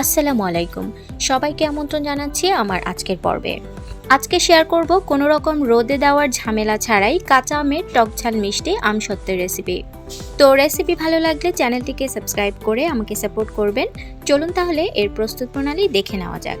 আসসালামু আলাইকুম। সবাইকে আমন্ত্রণ জানাচ্ছি আমার আজকের পর্বে। আজকে শেয়ার করব কোনো রকম রোদে দেওয়ার ঝামেলা ছাড়াই কাঁচা আমের টকঝাল মিষ্টি আমসত্ত্বের রেসিপি তো রেসিপি ভালো লাগলে চ্যানেলটিকে সাবস্ক্রাইব করে আমাকে সাপোর্ট করবেন। চলুন তাহলে এর প্রস্তুত প্রণালী দেখে নেওয়া যাক।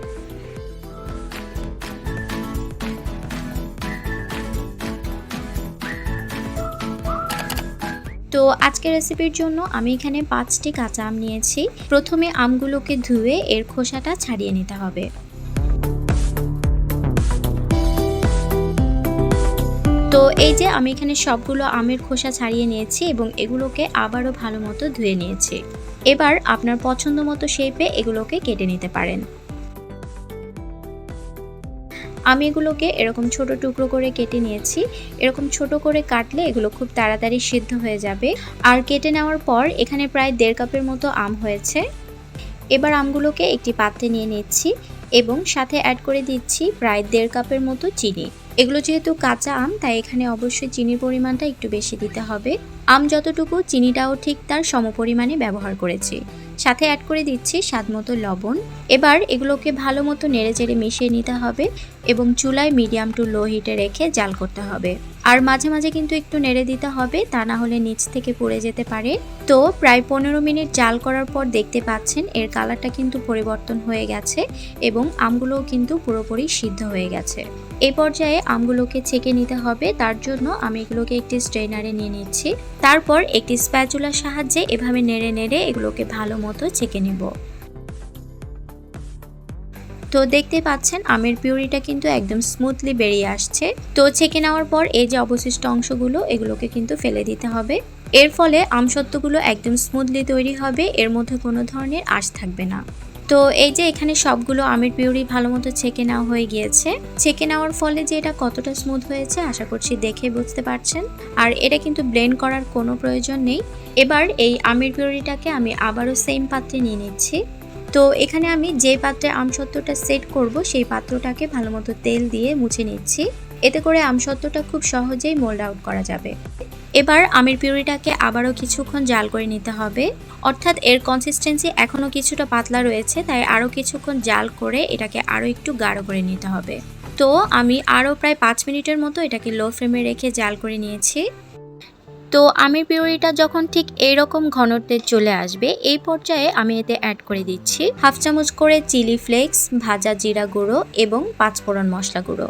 তো আজকের রেসিপির জন্য আমি এখানে পাঁচটি কাঁচা আম নিয়েছি। প্রথমে আমগুলোকে ধুয়ে এর খোসাটা ছাড়িয়ে নিতে হবে। তো এই যে আমি এখানে সবগুলো আমের খোসা ছাড়িয়ে নিয়েছি এবং এগুলোকে আবারও ভালো মতো ধুয়ে নিয়েছি। এবার আপনার পছন্দ মতো শেপে এগুলোকে কেটে নিতে পারেন। আমি এগুলোকে এরকম ছোট টুকরো করে কেটে নিয়েছি। এরকম ছোট করে কাটলে এগুলো খুব তাড়াতাড়ি সিদ্ধ হয়ে যাবে। আর কেটে নেওয়ার পর এখানে প্রায় দেড় কাপের মতো আম হয়েছে। এবার আমগুলোকে একটি পাত্রে নিয়ে নিচ্ছি এবং সাথে অ্যাড করে দিচ্ছি প্রায় দেড় কাপের মতো চিনি। এগুলো যেহেতু কাঁচা আম, তাই এখানে অবশ্যই চিনির পরিমাণটা একটু বেশি দিতে হবে। আম যতটুকু, চিনিটাও ঠিক তার সমপরিমাণে ব্যবহার করেছি। সাথে অ্যাড করে দিচ্ছি স্বাদ মতো লবণ। এবার এগুলোকে ভালো মতো নেড়ে চেড়ে মিশিয়ে নিতে হবে এবং চুলায় মিডিয়াম টু লো হিটে রেখে জাল করতে হবে। আর মাঝে মাঝে কিন্তু একটু নেড়ে দিতে হবে, তা না হলে নিচ থেকে পড়ে যেতে পারে। তো প্রায় পনেরো মিনিট জাল করার পর দেখতে পাচ্ছেন এর কালারটা কিন্তু পরিবর্তন হয়ে গেছে এবং আমগুলোও কিন্তু পুরোপুরি সিদ্ধ হয়ে গেছে। এই পর্যায়ে আমগুলোকে ছেঁকে নিতে হবে। তার জন্য আমি এগুলোকে একটি স্ট্রেনারে নিয়ে নিচ্ছি। তারপর একটি স্প্যাচুলার সাহায্যে এভাবে নেড়ে নেড়ে এগুলোকে ভালো মতো ছেঁকে নেব। তো দেখতে পাচ্ছেন, আমের পিউরিটা কিন্তু একদম স্মুথলি বেরিয়ে আসছে। তো ছেঁকে নেওয়ার পর এই যে অবশিষ্ট অংশগুলো, এগুলোকে কিন্তু ফেলে দিতে হবে। এর ফলে আমসত্ত্বগুলো একদম স্মুথলি তৈরি হবে। এর মধ্যে কোনো ধরনের আঁশ থাকবে না। তো এই যে এখানে সবগুলো আমের পিউরি ভালো মতো ছেঁকে নেওয়া হয়ে গিয়েছে। ছেঁকে নেওয়ার ফলে যে এটা কতটা স্মুথ হয়েছে আশা করছি দেখে বুঝতে পারছেন। আর এটা কিন্তু ব্লেন্ড করার কোনো প্রয়োজন নেই। এবার এই আমের পিউরিটাকে আমি আবারও সেম পাত্রে নিয়ে নিচ্ছি। তো এখানে আমি যে পাত্রে আমসত্ত্বটা সেট করব, সেই পাত্রটাকে ভালো মতো তেল দিয়ে মুছে নিচ্ছি। এতে করে আমসত্ত্বটা খুব সহজেই মোল্ড আউট করা যাবে। এবার আমের পিউরিটাকে আবারও কিছুক্ষণ জাল করে নিতে হবে। অর্থাৎ এর কনসিস্টেন্সি এখনও কিছুটা পাতলা রয়েছে, তাই আরও কিছুক্ষণ জাল করে এটাকে আরও একটু গাঢ় করে নিতে হবে। তো আমি আরও প্রায় পাঁচ মিনিটের মতো এটাকে লো ফ্লেমে রেখে জাল করে নিয়েছি। তো আমের পিউরিটা যখন ঠিক এরকম ঘনত্বে চলে আসবে, এই পর্যায়ে আমি এতে অ্যাড করে দিচ্ছি হাফ চামচ করে চিলি ফ্লেক্স ভাজা জিরা গুঁড়ো এবং পাঁচফোড়ন মশলা গুঁড়ো।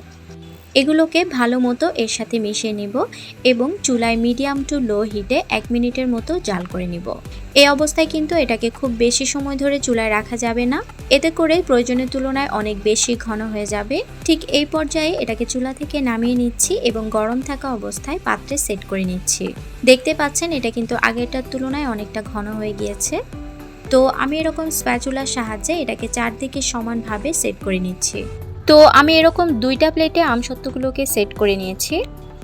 এগুলোকে ভালো মতো এর সাথে মিশিয়ে নিব এবং চুলায় মিডিয়াম টু লো হিটে এক মিনিটের মতো জাল করে নিব। এই অবস্থায় কিন্তু এটাকে খুব বেশি সময় ধরে চুলায় রাখা যাবে না। এতে করে প্রয়োজনের তুলনায় অনেক বেশি ঘন হয়ে যাবে। ঠিক এই পর্যায়ে এটাকে চুলা থেকে নামিয়ে নিচ্ছি এবং গরম থাকা অবস্থায় পাত্রে সেট করে নিচ্ছি। দেখতে পাচ্ছেন, এটা কিন্তু আগেরটার তুলনায় অনেকটা ঘন হয়ে গিয়েছে। তো আমি এরকম স্প্যাচুলার সাহায্যে এটাকে চারদিকে সমানভাবে সেট করে নিচ্ছি। তো আমি এরকম দুইটা প্লেটে আমসত্ত্বগুলোকে সেট করে নিয়েছি।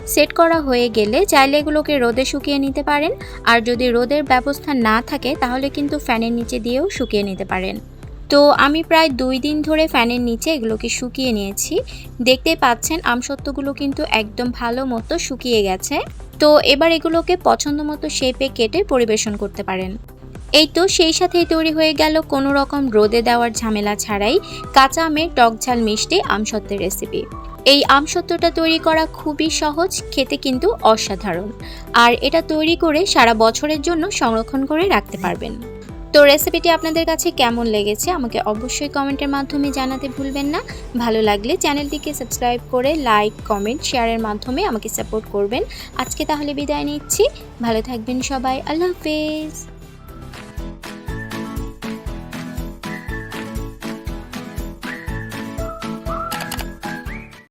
সেট করা হয়ে গেলে চাইলে এগুলোকে রোদে শুকিয়ে নিতে পারেন। আর যদি রোদের ব্যবস্থা না থাকে, তাহলে কিন্তু ফ্যানের নিচে দিয়েও শুকিয়ে নিতে পারেন। তো আমি প্রায় দুই দিন ধরে ফ্যানের নিচে এগুলোকে শুকিয়ে নিয়েছি। দেখতে পাচ্ছেন আমসত্ত্বগুলো কিন্তু একদম ভালো মতো শুকিয়ে গেছে। তো এবার এগুলোকে পছন্দ মতো শেপে কেটে পরিবেশন করতে পারেন। এই তো সেই সাথেই তৈরি হয়ে গেল কোনো রকম রোদে দেওয়ার ঝামেলা ছাড়াই কাঁচা আমের টকঝাল মিষ্টি আমসত্ত্বের রেসিপি এই আমসত্ত্বটা তৈরি করা খুবই সহজ, খেতে কিন্তু অসাধারণ। আর এটা তৈরি করে সারা বছরের জন্য সংরক্ষণ করে রাখতে পারবেন। তো রেসিপিটি আপনাদের কাছে কেমন লেগেছে আমাকে অবশ্যই কমেন্টের মাধ্যমে জানাতে ভুলবেন না। ভালো লাগলে চ্যানেলটিকে সাবস্ক্রাইব করে লাইক কমেন্ট শেয়ারের মাধ্যমে আমাকে সাপোর্ট করবেন। আজকে তাহলে বিদায় নিচ্ছি। ভালো থাকবেন সবাই। আল্লাহ হাফেজ।